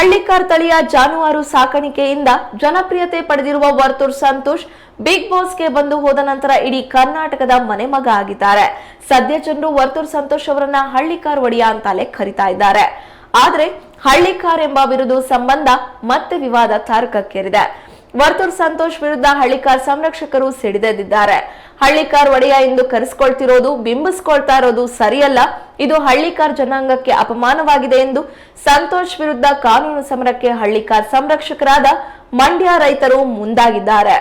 ಹಳ್ಳಿಕಾರ್ ತಳಿಯ ಜಾನುವಾರು ಸಾಕಾಣಿಕೆಯಿಂದ ಜನಪ್ರಿಯತೆ ಪಡೆದಿರುವ ವರ್ತೂರ್ ಸಂತೋಷ್ ಬಿಗ್ ಬಾಸ್ಗೆ ಬಂದು ಹೋದ ನಂತರ ಇಡೀ ಕರ್ನಾಟಕದ ಮನೆ ಮಗ ಆಗಿದ್ದಾರೆ. ಸದ್ಯ ಜನರು ವರ್ತೂರ್ ಸಂತೋಷ್ ಅವರನ್ನ ಹಳ್ಳಿಕಾರ್ ಒಡೆಯ ಅಂತಲೇ ಕರಿತಾ ಇದ್ದಾರೆ. ಆದ್ರೆ ಹಳ್ಳಿಕಾರ್ ಎಂಬ ವಿರುದ್ಧ ಸಂಬಂಧ ಮತ್ತೆ ವಿವಾದ ತಾರಕಕ್ಕೇರಿದೆ. ವರ್ತೂರ್ ಸಂತೋಷ್ ವಿರುದ್ಧ ಹಳ್ಳಿಕಾರ್ ಸಂರಕ್ಷಕರು ಸಿಡಿದೆದ್ದಿದ್ದಾರೆ. ಹಳ್ಳಿಕಾರ್ ಒಡೆಯ ಎಂದು ಕರೆಸ್ಕೊಳ್ತಿರೋದು, ಬಿಂಬಿಸ್ಕೊಳ್ತಾ ಇರೋದು ಸರಿಯಲ್ಲ. ಇದು ಹಳ್ಳಿಕಾರ್ ಜನಾಂಗಕ್ಕೆ ಅಪಮಾನವಾಗಿದೆ ಎಂದು ಸಂತೋಷ್ ವಿರುದ್ಧ ಕಾನೂನು ಸಮರಕ್ಕೆ ಹಳ್ಳಿಕಾರ್ ಸಂರಕ್ಷಕರಾದ ಮಂಡ್ಯ ರೈತರು ಮುಂದಾಗಿದ್ದಾರೆ.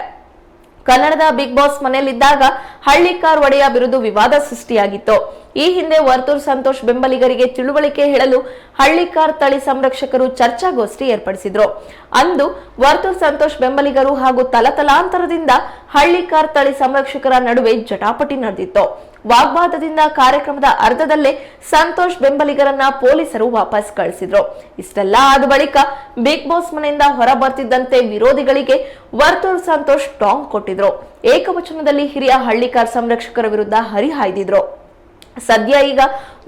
ಕನ್ನಡದ ಬಿಗ್ ಬಾಸ್ ಮನೆಯಲ್ಲಿದ್ದಾಗ ಹಳ್ಳಿಕಾರ್ ಒಡೆಯ ವಿರುದ್ಧ ವಿವಾದ ಸೃಷ್ಟಿಯಾಗಿತ್ತು. ಈ ಹಿಂದೆ ವರ್ತೂರ್ ಸಂತೋಷ್ ಬೆಂಬಲಿಗರಿಗೆ ತಿಳುವಳಿಕೆ ಹೇಳಲು ಹಳ್ಳಿಕಾರ್ ತಳಿ ಸಂರಕ್ಷಕರು ಚರ್ಚಾಗೋಷ್ಠಿ ಏರ್ಪಡಿಸಿದ್ರು. ಅಂದು ವರ್ತೂರ್ ಸಂತೋಷ್ ಬೆಂಬಲಿಗರು ಹಾಗೂ ತಲತಲಾಂತರದಿಂದ ಹಳ್ಳಿಕಾರ್ ತಳಿ ಸಂರಕ್ಷಕರ ನಡುವೆ ಜಟಾಪಟಿ ನಡೆದಿತ್ತು. ವಾಗ್ವಾದದಿಂದ ಕಾರ್ಯಕ್ರಮದ ಅರ್ಧದಲ್ಲೇ ಸಂತೋಷ್ ಬೆಂಬಲಿಗರನ್ನ ಪೊಲೀಸರು ವಾಪಸ್ ಕಳಿಸಿದ್ರು. ಇಷ್ಟೆಲ್ಲ ಆದ ಬಳಿಕ ಬಿಗ್ ಬಾಸ್ ಮನೆಯಿಂದ ಹೊರ ಬರ್ತಿದ್ದಂತೆ ವಿರೋಧಿಗಳಿಗೆ ವರ್ತೂರ್ ಸಂತೋಷ್ ಟಾಂಗ್ ಕೊಟ್ಟಿದ್ರು. ಏಕವಚನದಲ್ಲಿ ಹಿರಿಯ ಹಳ್ಳಿಕಾರ್ ಸಂರಕ್ಷಕರ ವಿರುದ್ಧ ಹರಿಹಾಯ್ದಿದ್ರು. ಸದ್ಯ ಈಗ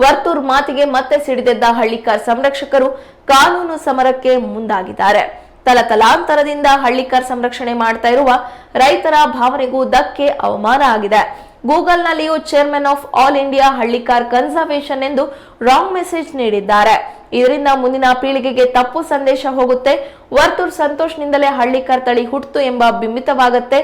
ವರ್ತೂರ್ ಮಾತಿಗೆ ಮತ್ತೆ ಸಿಡಿದೆದ್ದ ಹಳ್ಳಿಕಾರ್ ಸಂರಕ್ಷಕರು ಕಾನೂನು ಸಮರಕ್ಕೆ ಮುಂದಾಗಿದ್ದಾರೆ. ತಲತಲಾಂತರದಿಂದ ಹಳ್ಳಿಕಾರ್ ಸಂರಕ್ಷಣೆ ಮಾಡ್ತಾ ಇರುವ ರೈತರ ಭಾವನೆಗೂ ಧಕ್ಕೆ ಅವಮಾನ ಆಗಿದೆ. ಗೂಗಲ್ನಲ್ಲಿಯೂ chairman of all India Hallikar conservation ಎಂದು ರಾಂಗ್ ಮೆಸೇಜ್ ನೀಡಿದ್ದಾರೆ. ಇದರಿಂದ ಮುಂದಿನ ಪೀಳಿಗೆಗೆ ತಪ್ಪು ಸಂದೇಶ ಹೋಗುತ್ತೆ. ವರ್ತೂರ್ ಸಂತೋಷ್ನಿಂದಲೇ ಹಳ್ಳಿಕಾರ್ ತಳಿ ಹುಟ್ಟಿತು ಎಂಬ ಬಿಂಬಿತವಾಗುತ್ತೆ.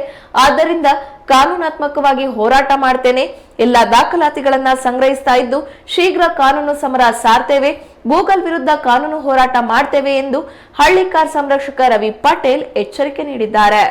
ಆದ್ದರಿಂದ ಕಾನೂನಾತ್ಮಕವಾಗಿ ಹೋರಾಟ ಮಾಡ್ತೇನೆ. ಎಲ್ಲ ದಾಖಲಾತಿಗಳನ್ನ ಸಂಗ್ರಹಿಸ್ತಾ ಇದ್ದು ಶೀಘ್ರ ಕಾನೂನು ಸಮರ ಸಾರ್ತೇವೆ. ಗೂಗಲ್ ವಿರುದ್ಧ ಕಾನೂನು ಹೋರಾಟ ಮಾಡ್ತೇವೆ ಎಂದು ಹಳ್ಳಿಕಾರ್ ಸಂರಕ್ಷಕ ರವಿ ಪಟೇಲ್ ಎಚ್ಚರಿಕೆ ನೀಡಿದ್ದಾರೆ.